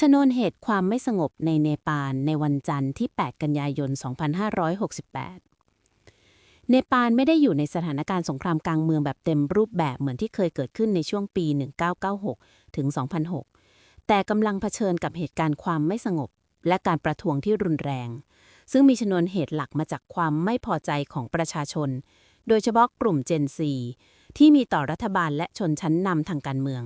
ชนวนเหตุความไม่สงบในเนปาลในวันจันทร์ที่ 8 กันยายน 2568 เนปาลไม่ได้อยู่ในสถานการณ์สงครามกลางเมืองแบบเต็มรูปแบบเหมือนที่เคยเกิดขึ้นในช่วงปี 1996 ถึง 2006 แต่กำลังเผชิญกับเหตุการณ์ความไม่สงบ และการประท้วงที่รุนแรง ซึ่งมีชนวนเหตุหลักมาจากความไม่พอใจของประชาชน โดยเฉพาะกลุ่มเจนซีที่มีต่อรัฐบาลและชนชั้นนำทางการเมือง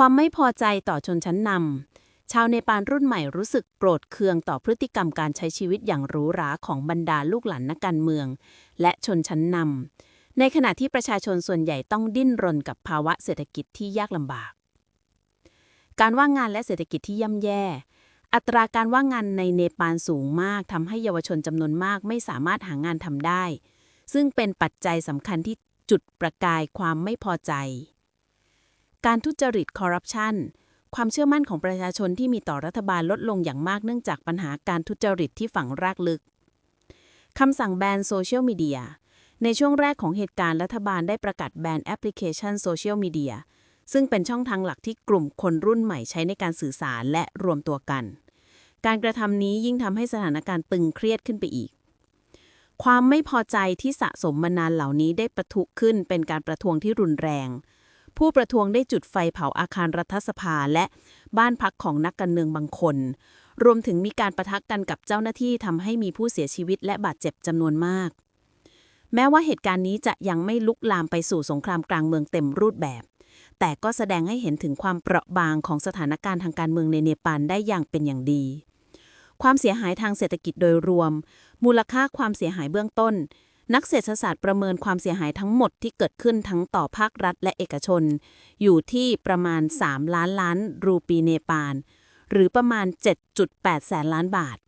ความไม่พอใจต่อชนชั้นนำชาวเนปาลรุ่นใหม่รู้สึกโกรธเคืองต่อพฤติกรรมการใช้ชีวิตอย่างหรูหราของบรรดาลูกหลานนักการเมือง และชนชั้นนำในขณะที่ประชาชนส่วนใหญ่ต้องดิ้นรนกับภาวะเศรษฐกิจที่ยากลำบาก การว่างงานและเศรษฐกิจที่ย่ำแย่ อัตราการว่างงานในเนปาลสูงมากทำให้เยาวชนจำนวนมากไม่สามารถหางานทำได้ ซึ่งเป็นปัจจัยสำคัญที่จุดประกายความไม่พอใจ การทุจริตคอร์รัปชันความเชื่อมั่นของประชาชนที่มีต่อรัฐบาลลดลงอย่างมากเนื่องจากปัญหาการทุจริตที่ฝังรากลึกคำสั่งแบนโซเชียลมีเดียในช่วงแรกของเหตุการณ์รัฐบาลได้ประกาศแบนแอปพลิเคชันโซเชียลมีเดียซึ่งเป็นช่องทางหลักที่กลุ่มคนรุ่นใหม่ใช้ในการสื่อสารและรวมตัวกัน การกระทำนี้ยิ่งทำให้สถานการณ์ตึงเครียดขึ้นไปอีก ความไม่พอใจที่สะสมมานานเหล่านี้ได้ประทุขึ้นเป็นการประท้วงที่รุนแรง ผู้ประท้วงได้จุดไฟเผาอาคารรัฐสภาและบ้านพักของนักการเมืองบางคน รวมถึงมีการประทักกันกับเจ้าหน้าที่ทำให้มีผู้เสียชีวิตและบาดเจ็บจำนวนมาก แม้ว่าเหตุการณ์นี้จะยังไม่ลุกลามไปสู่สงครามกลางเมืองเต็มรูปแบบ แต่ก็แสดงให้เห็นถึงความเปราะบางของสถานการณ์ทางการเมืองในเนปาลได้อย่างเป็นอย่างดี ความเสียหายทางเศรษฐกิจโดยรวม มูลค่าความเสียหายเบื้องต้น นักเศรษฐศาสตร์ประเมินความเสียหายทั้งหมดที่เกิดขึ้นทั้งต่อภาครัฐและเอกชน อยู่ที่ประมาณ 3 ล้านล้านรูปีเนปาล หรือประมาณ 7.8 แสนล้านบาท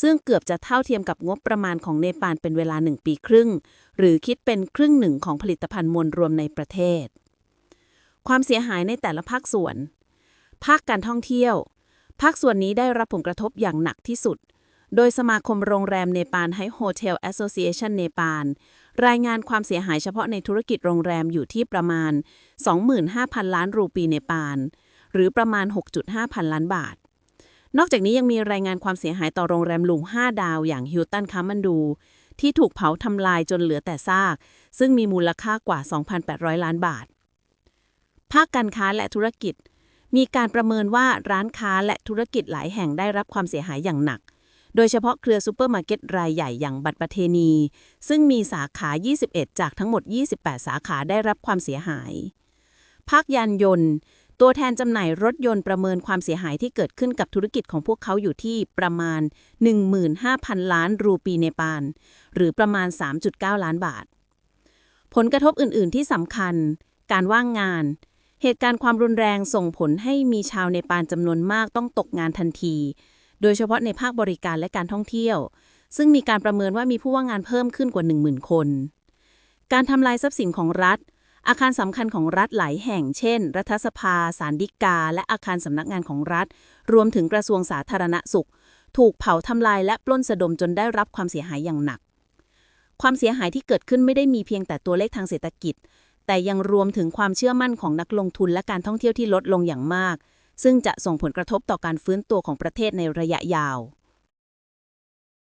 ซึ่งเกือบจะเท่าเทียมกับงบประมาณของเนปาลเป็นเวลา 1 ปีครึ่ง หรือคิดเป็นครึ่งหนึ่งของผลิตภัณฑ์มวลรวมในประเทศ ความเสียหายในแต่ละภาคส่วน ภาคการท่องเที่ยว ภาคส่วนนี้ได้รับผลกระทบอย่างหนักที่สุด โดยสมาคมโรงแรมเนปาลให้ Hotel Association เนปาลรายงานความเสียหายเฉพาะในธุรกิจโรงแรมอยู่ที่ประมาณ 25,000 ล้านรูปีเนปาลหรือประมาณ 6.5 พันล้านบาท นอกจากนี้ยังมีรายงานความเสียหายต่อโรงแรมหรู5 ดาวอย่างฮิลตันคามันดู ที่ถูกเผาทำลายจนเหลือแต่ซาก ซึ่งมีมูลค่ากว่า 2,800 ล้านบาท ภาคการค้าและธุรกิจ มีการประเมินว่าร้านค้าและธุรกิจหลายแห่งได้รับความเสียหายอย่างหนัก โดยเฉพาะเครือซูเปอร์มาร์เก็ตรายใหญ่อย่างบัตรประเทณีซึ่งมีสาขา 21 จากทั้งหมด 28 สาขาได้รับความเสียหาย ภาคยานยนต์ ตัวแทนจำหน่ายรถยนต์ประเมินความเสียหายที่เกิดขึ้นกับธุรกิจของพวกเขาอยู่ที่ประมาณ 15,000 ล้านรูปีเนปาล หรือประมาณ 3.9 ล้านบาท ผลกระทบอื่น ๆ ที่สำคัญ การว่างงาน เหตุการณ์ความรุนแรงส่งผลให้มีชาวเนปาลจำนวนมากต้องตกงานทันที โดยเฉพาะในภาคบริการและการท่องเที่ยว ซึ่งมีการประเมินว่ามีผู้ว่างงานเพิ่มขึ้นกว่า 10,000 คน การทำลายทรัพย์สินของรัฐ อาคารสำคัญของรัฐหลายแห่ง เช่น รัฐสภา ศาลฎีกา และอาคารสำนักงานของรัฐ รวมถึงกระทรวงสาธารณสุข ถูกเผาทำลายและปล้นสะดมจนได้รับความเสียหายอย่างหนัก ความเสียหายที่เกิดขึ้นไม่ได้มีเพียงแต่ตัวเลขทางเศรษฐกิจ แต่ยังรวมถึงความเชื่อมั่นของนักลงทุนและการท่องเที่ยวที่ลดลงอย่างมาก ซึ่งจะส่งผลกระทบต่อการฟื้นตัวของประเทศในระยะยาว